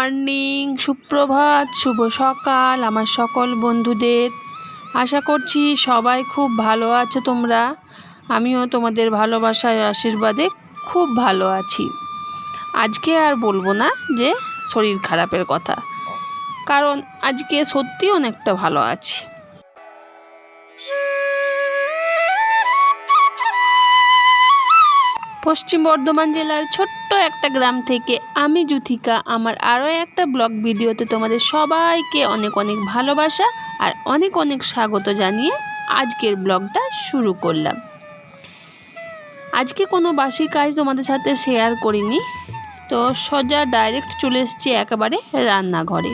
Morning, সুপ্রভাত, শুভ সকাল আমার সকল বন্ধুদের। আশা করছি সবাই খুব ভালো আছো তোমরা। আমিও তোমাদের ভালোবাসায় আশীর্বাদে খুব ভালো আছি। আজকে আর বলব না যে শরীর খারাপের কথা। কারণ আজকে সত্যি অনেকটা ভালো আছি। পশ্চিম বর্ধমান জেলার ছোট্ট একটা গ্রাম থেকে আমি জুথিকা। আমার আরও একটা ব্লগ ভিডিওতে তোমাদের সবাইকে অনেক অনেক ভালোবাসা আর অনেক অনেক স্বাগত জানিয়ে আজকের ব্লগটা শুরু করলাম। আজকে কোনো বাসি কাজ তোমাদের সাথে শেয়ার করিনি। তো সোজা ডাইরেক্ট চলে এসেছি একেবারে রান্নাঘরে।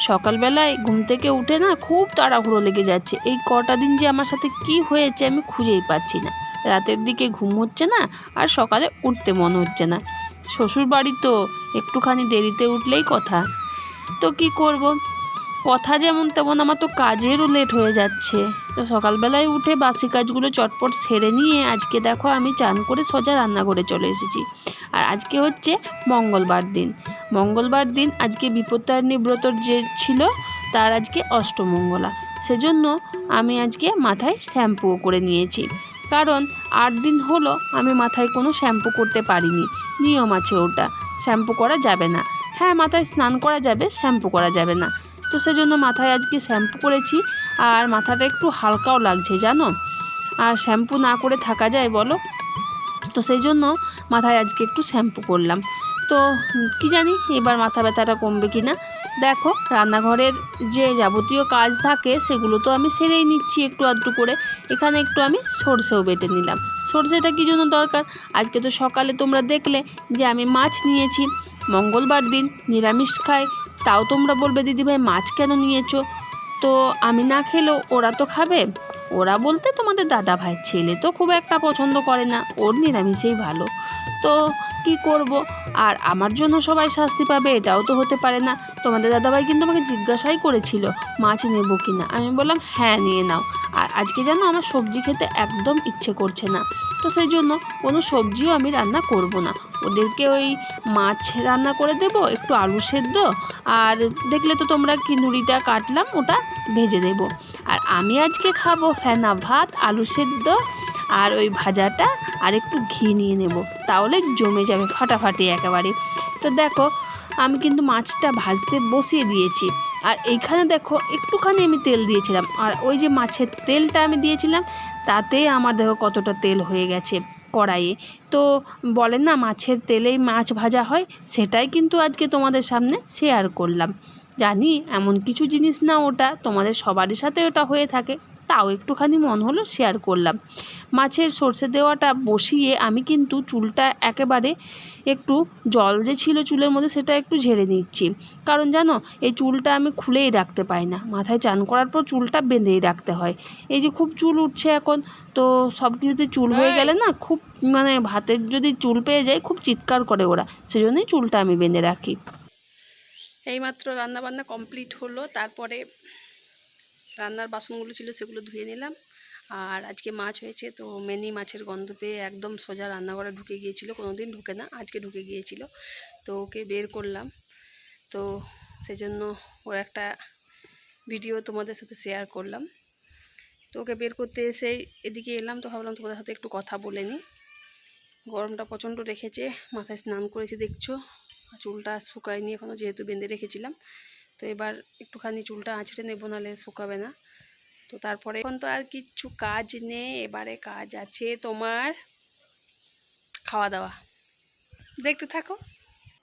সকালবেলায় ঘুম থেকে উঠে না খুব তাড়াহুড়ো লেগে যাচ্ছে। এই কটা দিন যে আমার সাথে কি হয়েছে আমি খুঁজেই পাচ্ছি না। রাতের দিকে ঘুম হচ্ছে না আর সকালে উঠতে মন হচ্ছে না। শ্বশুর বাড়ি তো একটুখানি দেরিতে উঠলেই কথা। তো কি করব? কথা যেমন তেমন আমার তো কাজেরও লেট হয়ে যাচ্ছে। তো সকালবেলায় উঠে বাসি কাজগুলো চটপট সেরে নিয়ে আজকে দেখো আমি চান করে সোজা রান্নাঘরে চলে এসেছি। আর আজকে হচ্ছে মঙ্গলবার দিন। মঙ্গলবার দিন আজকে বিপত্তারিণী ব্রতর যে ছিল তার আজকে অষ্টমঙ্গলা। সেজন্য আমি আজকে মাথায় শ্যাম্পুও করে নিয়েছি। কারণ আট দিন হলো আমি মাথায় কোনো শ্যাম্পু করতে পারিনি। নিয়ম আছে ওটা। শ্যাম্পু করা যাবে না। হ্যাঁ মাথায় স্নান করা যাবে, শ্যাম্পু করা যাবে না। তো সেজন্য মাথায় আজকে শ্যাম্পু করেছি আর মাথাটা একটু হালকাও লাগছে, জানো? আর শ্যাম্পু না করে থাকা যায়, বলো? তো সেই জন্য মাথায় আজকে একটু শ্যাম্পু করলাম। তো কি জানি, এবার মাথা ব্যথাটা কমবে কি না দেখো, রান্নাঘরের যে যাবতীয় কাজ থাকে সেগুলো তো আমি সেরেই নিচ্ছি একটু আধটু করে। এখানে একটু আমি সর্ষেও বেটে নিলাম। সর্ষেটা কী জন্য দরকার? আজকে তো সকালে তোমরা দেখলে যে আমি মাছ নিয়েছি। মঙ্গলবার দিন নিরামিষ খাই, তাও তোমরা বলবে, দিদিভাই, মাছ কেন নিয়েছো? তো আমি না খেলেও ওরা তো খাবে। ওরা বলতে তোমাদের দাদা ভাই ছেলে তো খুব একটা পছন্দ করে না, ওর নিরামিষেই ভালো। তো কি করব? আর আমার জন্য সবাই শাস্তি পাবে, এটাও তো হতে পারে না। তোমাদের দাদাভাই কিন্তু আমাকে জিজ্ঞাসাই করেছিল, মাছ নেব কি না আমি বললাম হ্যাঁ নিয়ে নাও। আর আজকে যেন আমার সবজি খেতে একদম ইচ্ছে করছে না। তো সেই জন্য কোনো সবজিও আমি রান্না করব না। ওদেরকে ওই মাছ রান্না করে দেব, একটু আলু সেদ্ধ, আর দেখলে তো তোমরা কি নুড়িটা কাটলাম, ওটা ভেজে দেব। আর আমি আজকে খাব ফেনা ভাত, আলু সেদ্ধ আর ওই ভাজাটা আর একটু ঘি নিয়ে নেব, তাহলে জমে যাবে ফাটাফাটি একেবারে। তো দেখো, আমি কিন্তু মাছটা ভাজতে বসিয়ে দিয়েছি। আর এইখানে দেখো, একটুখানি আমি তেল দিয়েছিলাম। আর ওই যে মাছের তেলটা আমি দিয়েছিলাম, তাতে আমার দেখো কতটা তেল হয়ে গেছে কড়াইয়ে। তো বলেন না, মাছের তেলেই মাছ ভাজা হয়, সেটাই কিন্তু আজকে তোমাদের সামনে শেয়ার করলাম। জানি এমন কিছু জিনিস না ওটা, তোমাদের সবারই সাথে ওটা হয়ে থাকে। তাও একটুখানি মন হলো শেয়ার করলাম। মাছের সর্ষে দেওয়াটা বসিয়ে আমি কিন্তু চুলটা একেবারে একটু জল যে ছিল চুলের মধ্যে সেটা একটু ঝেড়ে নিচ্ছি। কারণ জানো এই চুলটা আমি খুলেই রাখতে পাই না। মাথায় চান করার পর চুলটা বেঁধেই রাখতে হয়। এই যে খুব চুল উঠছে এখন তো সব কিছুতে চুল হয়ে গেলে না খুব মানে ভাতের যদি চুল পেয়ে যায় খুব চিৎকার করে ওরা। সেজন্যই চুলটা আমি বেঁধে রাখি। এইমাত্র রান্নাবান্না কমপ্লিট হলো তারপরে রান্নার বাসনগুলো ছিল সেগুলো ধুয়ে নিলাম। আর আজকে মাছ হয়েছে, তো মেনি মাছের গন্ধ পেয়ে একদম সোজা রান্নাঘরে ঢুকে গিয়েছিল কোনো দিন ঢুকে না, আজকে ঢুকে গিয়েছিল। তো ওকে বের করলাম। তো সেজন্য ওর একটা ভিডিও তোমাদের সাথে শেয়ার করলাম। তো ওকে বের করতে এসে এদিকে এলাম, তো ভাবলাম তোমাদের সাথে একটু কথা বলে নিই। গরমটা প্রচণ্ড রেখেছে, মাথায় স্নান করেছি দেখছ। চুলটা শুকায়নি এখনও যেহেতু বেঁধে রেখেছিলাম। তো এবার একটুখানি চুলটা আঁচড়ে নেব নাহলে শুকাবে না। তো তারপরে এখন তো আর কিচ্ছু কাজ নেই, এবারে কাজ আছে তোমার খাওয়া দাওয়া দেখতে থাকো।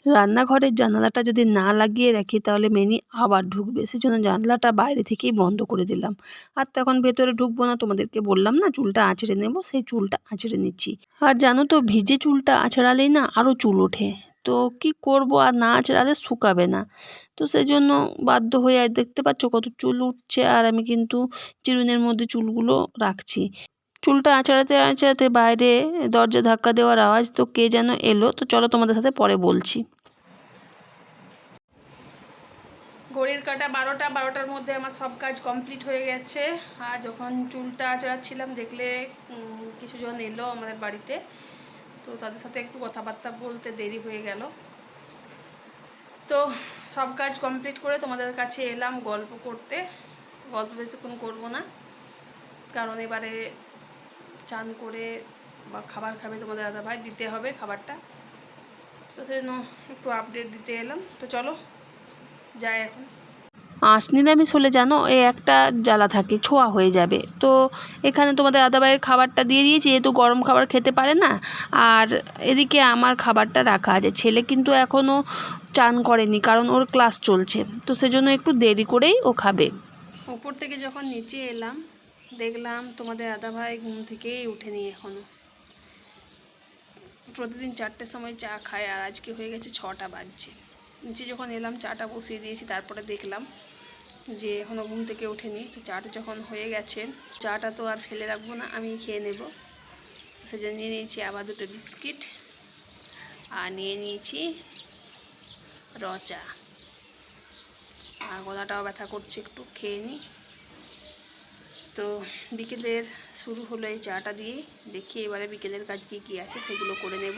রান্নাঘরের জানালাটা যদি না লাগিয়ে রাখি তাহলে মেনি আবার ঢুকবে, সেজন্য জানলাটা বাইরে থেকেই বন্ধ করে দিলাম। আর তখন ভেতরে ঢুকবো না, তোমাদেরকে বললাম না, চুলটা আঁচড়ে নেব, সেই চুলটা আঁচড়ে নিচ্ছি। আর জানো তো ভিজে চুলটা আঁচড়ালেই না আরও চুল ওঠে। তো কি করব আর না আঁচড়ালে শুকাবে না। তো সেই জন্য বাধ্য হয়ে আর দেখতে পাচ্ছ কত চুল উঠছে আর আমি কিন্তু চিরুনের মধ্যে চুলগুলো রাখছি। চুলটা আঁচড়াতে আঁচড়াতে বাইরে দরজা ধাক্কা দেওয়ার আওয়াজ তো কে যেন এলো। তো চলো তোমাদের সাথে পরে বলছি। ঘড়ির কাটা বারোটা, বারোটার মধ্যে আমার সব কাজ কমপ্লিট হয়ে গেছে। আর যখন চুলটা আঁচড়াচ্ছিলাম দেখলে কিছুজন এলো আমাদের বাড়িতে। তো তাদের সাথে একটু কথাবার্তা বলতে দেরি হয়ে গেল। তো সব কাজ কমপ্লিট করে তোমাদের কাছে এলাম গল্প করতে। গল্প বেশিক্ষণ করব না। কারণ এবারে চান করে বা খাবার খাবে তোমাদের দাদা ভাই দিতে হবে খাবারটা। তো সেই জন্য একটু আপডেট দিতে এলাম। তো চলো, যাই এখন। আঁশ নিরামিষ হলে জানো এই একটা জ্বালা থাকে, ছোঁয়া হয়ে যাবে। তো এখানে তোমাদের দাদাভাইয়ের খাবারটা দিয়ে দিয়েছি, যেহেতু গরম খাবার খেতে পারে না, আর এদিকে আমার খাবারটা রাখা আছে। ছেলে কিন্তু এখনও চান করেনি, কারণ ওর ক্লাস চলছে, তো সেজন্য একটু দেরি করেই ও খাবে। উপর থেকে যখন নিচে এলাম, দেখলাম তোমাদের দাদাভাই ঘুম থেকেই উঠেনি এখনও প্রতিদিন চারটের সময় চা খায়, আর আজকে হয়ে গেছে ছটা বাজছে। নিচে যখন এলাম, চাটা বসিয়ে দিয়েছি, তারপরে দেখলাম যে এখনও ঘুম থেকে ওঠেনি, তো চাটা যখন হয়ে গেছে, চাটা তো আর ফেলে রাখব না, আমি খেয়ে নেব। সেজন্য নিয়ে নিয়েছি আবার দুটো বিস্কিট আর নিয়ে নিয়েছি র চা আর গলাটাও ব্যথা করছে, একটু খেয়ে নিই তো বিকেলের শুরু হলো এই চাটা দিয়ে, দেখি এবারে বিকেলের কাজ কী কী আছে, সেগুলো করে নেব।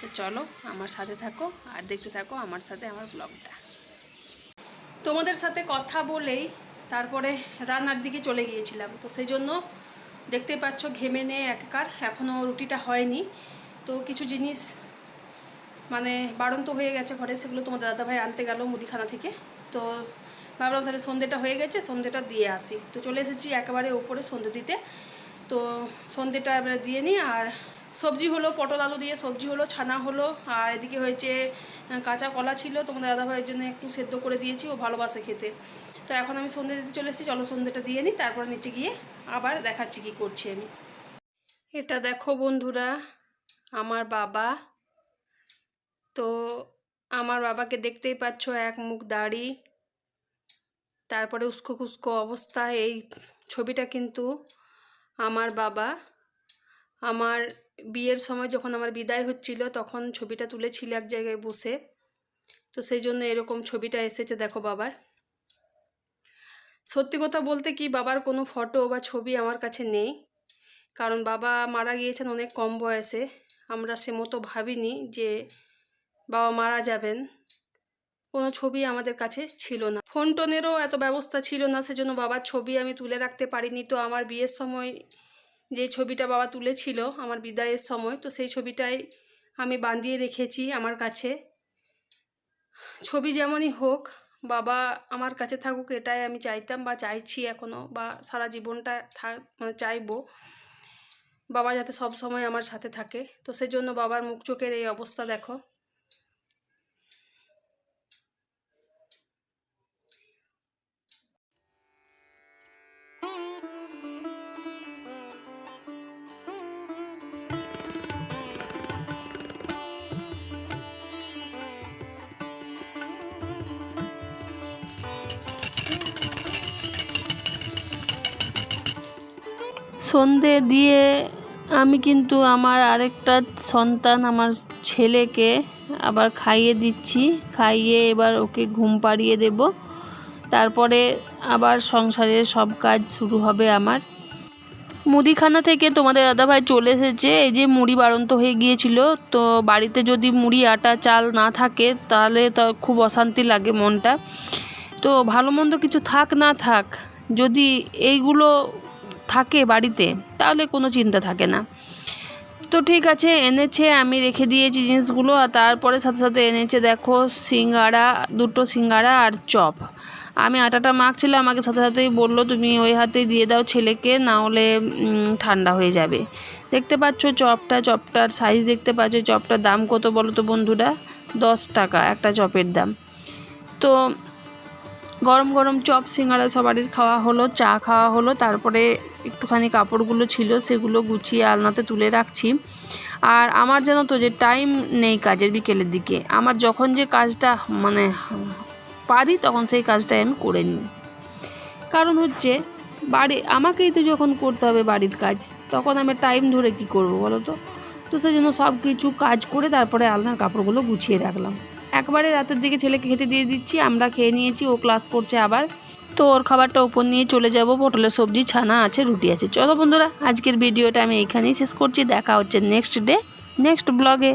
তো চলো আমার সাথে থাকো আর দেখতে থাকো আমার সাথে আমার ব্লগটা। তোমাদের সাথে কথা বলেই তারপরে রান্নার দিকে চলে গিয়েছিলাম। তো সেই জন্য দেখতে পাচ্ছ ঘেমে নিয়ে একাকার এখনও রুটিটা হয়নি। তো কিছু জিনিস মানে বাড়ন্ত হয়ে গেছে ঘরে, সেগুলো তোমাদের দাদাভাই আনতে গেল মুদিখানা থেকে। তো ভাবলাম তাহলে সন্ধ্যেটা হয়ে গেছে সন্ধ্যেটা দিয়ে আসি। তো চলে এসেছি একেবারে উপরে সন্ধ্যে দিতে। তো সন্ধ্যেটা এবারে দিয়ে নিই আর সবজি হলো, পটল আলু দিয়ে সবজি হলো, ছানা হলো, আর এদিকে হয়েছে কাঁচা কলা ছিল তোমাদের দাদাভাইয়ের জন্য একটু সেদ্ধ করে দিয়েছি, ও ভালোবাসে খেতে। তো এখন আমি সন্ধ্যে দিতে চলে এসেছি, চলো সন্ধ্যেটা দিয়ে নিই, তারপর নিচে গিয়ে আবার দেখাচ্ছি কী করছি আমি। এটা দেখো বন্ধুরা, আমার বাবা। তো আমার বাবাকে দেখতেই পাচ্ছ, এক মুখ দাড়ি, তারপরে উস্কো খুস্কো অবস্থা, এই ছবিটা কিন্তু আমার বাবা। আমার বিয়ের সময় যখন আমার বিদায় হচ্ছিল, তখন ছবিটা তুলেছিল এক জায়গায় বসে। তো সেই জন্য এরকম ছবিটা এসেছে, দেখো বাবার। সত্যি কথা বলতে কি, বাবার কোনো ফটো বা ছবি আমার কাছে নেই। কারণ বাবা মারা গিয়েছেন অনেক কম বয়সে। আমরা সে মতো ভাবিনি যে বাবা মারা যাবেন। কোনো ছবি আমাদের কাছে ছিল না। ফোন টোনেরও এত ব্যবস্থা ছিল না, সেজন্য বাবার ছবি আমি তুলে রাখতে পারিনি। তো আমার বিয়ের সময় যে ছবিটা বাবা তুলেছিল আমার বিদায়ের সময়, তো সেই ছবিটাই আমি বাঁধিয়ে রেখেছি আমার কাছে। ছবি যেমনই হোক, বাবা আমার কাছে থাকুক এটাই আমি চাইতাম বা চাইছি এখনও বা সারা জীবনটা মানে চাইব। বাবা যাতে সব সময় আমার সাথে থাকে। তো সেজন্য বাবার মুখ চোখের এই অবস্থা দেখো। সন্ধে দিয়ে আমি কিন্তু আমার আরেকটা সন্তান, আমার ছেলেকে আবার খাইয়ে দিচ্ছি। খাইয়ে এবার ওকে ঘুম পাড়িয়ে দেব। তারপরে আবার সংসারের সব কাজ শুরু হবে আমার। মুদিখানা থেকে তোমাদের দাদাভাই চলে এসেছে। এই যে মুড়ি বাড়ন্ত হয়ে গিয়েছিল। তো বাড়িতে যদি মুড়ি, আটা, চাল না থাকে, তাহলে তো খুব অশান্তি লাগে মনটা। তো ভালো মন্দ কিছু থাক, না থাক, যদি এইগুলো থাকে বাড়িতে, তাহলে কোনো চিন্তা থাকে না। তো ঠিক আছে, এনেছে, আমি রেখে দিয়েছি জিনিসগুলো, আর তারপরে সাথে সাথে এনেছে, দেখো সিঙ্গাড়া দুটো সিঙ্গাড়া আর চপ। আমি আটাটা মাখছিলাম, আমাকে সাথে সাথেই বলল, তুমি ওই হাতেই দিয়ে দাও ছেলেকে, না হলে ঠান্ডা হয়ে যাবে। দেখতে পাচ্ছ, চপটা, চপটার সাইজ দেখতে পাচ্ছ, চপটার দাম কত বলো তো বন্ধুরা? দশ টাকা একটা চপের দাম। তো গরম গরম চপ সিঙ্গাড়া সবারই খাওয়া হলো, চা খাওয়া হলো, তারপরে একটুখানি কাপড়গুলো ছিল, সেগুলো গুছিয়ে আলনাতে তুলে রাখছি। আর আমার যেন তো যে টাইম নেই কাজের বিকেলের দিকে, আমার যখন যে কাজটা মানে পারি তখন সেই কাজটাই আমি করে নিই। কারণ হচ্ছে বাড়ি, আমাকেই তো যখন করতে হবে বাড়ির কাজ, তখন আমি টাইম ধরে কি করব বলো তো? তো সেই জন্য সব কিছু কাজ করে তারপরে আলনার কাপড়গুলো গুছিয়ে রাখলাম। একবারে রাতের দিকে ছেলেকে খেতে দিয়ে দিচ্ছি, আমরা খেয়ে নিয়েছি, ও ক্লাস করছে আবার। তো ওর খাবারটা ওপর নিয়ে চলে যাব। পটলের সবজি, ছানা আছে, রুটি আছে। চলো বন্ধুরা, আজকের ভিডিওটা আমি এইখানেই শেষ করছি। দেখা হচ্ছে নেক্সট ডে নেক্সট ব্লগে